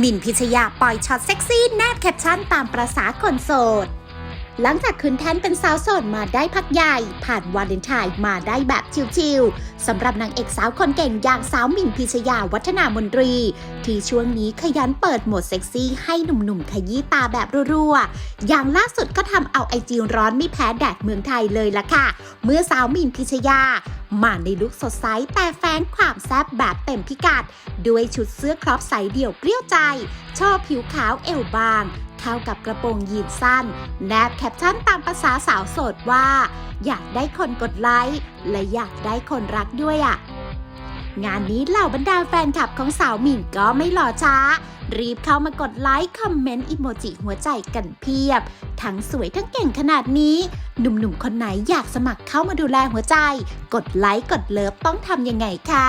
มินพิชยาปล่อยช็อตเซ็กซี่แนบแคปชั่นตามประษาคนโสด หลังจากขึ้นแทนเป็นสาวโสดมาได้พักใหญ่ ผ่านวาเลนไทน์มาได้แบบชิลๆสำหรับนางเอกสาวคนเก่งอย่างสาวมินพิชยาวัฒนามนตรี ที่ช่วงนี้ขยันเปิดโหมดเซ็กซี่ให้หนุ่มๆขยี้ตาแบบรัวๆ อย่างล่าสุดก็ทำเอาไอจีร้อนไม่แพ้แดดเมืองไทยเลยล่ะค่ะ เมื่อสาวมินพิชยา มาในลุคสดใสแต่แฝงความแซ่บแบบเต็มพิกัด ด้วยชุดเสื้อครอปใสเดี่ยวเปรี้ยวใจ ชอบผิวขาวเอวบาง เข้ากับกระโปรงยีนสั้น แนบแคปชั่นตามภาษาสาวโสดว่า อยากได้คนกดไลค์และอยากได้คนรักด้วยอะ่ะ งานนี้เหล่าบรรดาแฟนคลับของสาวหมิ่นก็ไม่รอช้า รีบเข้ามากดไลค์ คอมเมนต์อิโมจิหัวใจกันเพียบ ทั้งสวยทั้งเก่งขนาดนี้ หนุ่มๆ คนไหนอยากสมัครเข้ามาดูแลหัวใจ กดไลค์ กดเลิฟต้องทำยังไงคะ